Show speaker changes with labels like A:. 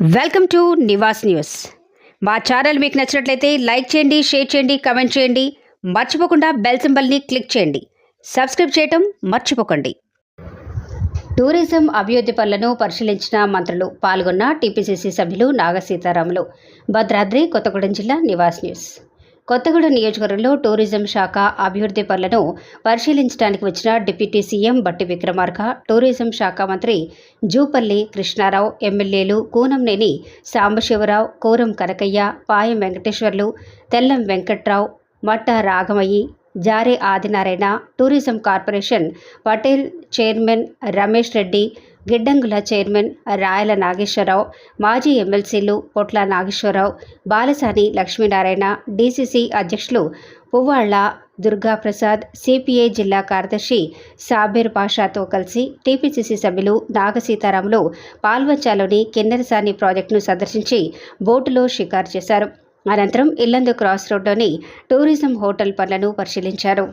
A: Welcome to Nivas news. మా channel మీకు నచ్చినట్లయితే లైక్ చేయండి షేర్ చేయండి కమెంట్ చేయండి. మర్చిపోకుండా బెల్ సింబల్ని క్లిక్ చేయండి. సబ్స్క్రైబ్ చేయటం మర్చిపోకండి. టూరిజం అభివృద్ధి పనులను పరిశీలించిన మంత్రులు పాల్గొన్న టీపీసీసీ సభ్యులు నాగ సీతారాములు భద్రాద్రి కొత్తగూడెం జిల్లా నివాస్ న్యూస్. కొత్తగూడెం నియోజకవర్గంలో టూరిజం శాఖ అభివృద్ధి పనులను పరిశీలించడానికి వచ్చిన డిప్యూటీ సీఎం బట్టి విక్రమార్క టూరిజం శాఖ మంత్రి జూపల్లి కృష్ణారావు ఎమ్మెల్యేలు Kunamneni Sambasivarao Koram Kanakaiah Payam Venkateswarlu Tellam Venkatrao Matta Ragamayi Jare Adinarayana tourism corporation Patel chairman Ramesh Reddy గిడ్డంగుల chairman Rayala Nageswararao మాజీ ఎమ్మెల్సీలు పొట్ల నాగేశ్వరరావు బాలసాని లక్ష్మీనారాయణ డీసీసీ అధ్యక్షులు పువ్వాళ్ళ దుర్గాప్రసాద్ సిపిఐ జిల్లా కార్యదర్శి సాబీర్ పాషాతో కలిసి టీపీసీసీ సభ్యులు నాగసీతారాములు పాల్వంచాలోని కిన్నెరసాని ప్రాజెక్టును సందర్శించి బోటులో షికారు చేశారు. అనంతరం ఇల్లందు క్రాస్ రోడ్లోని టూరిజం హోటల్ పనులను పరిశీలించారు.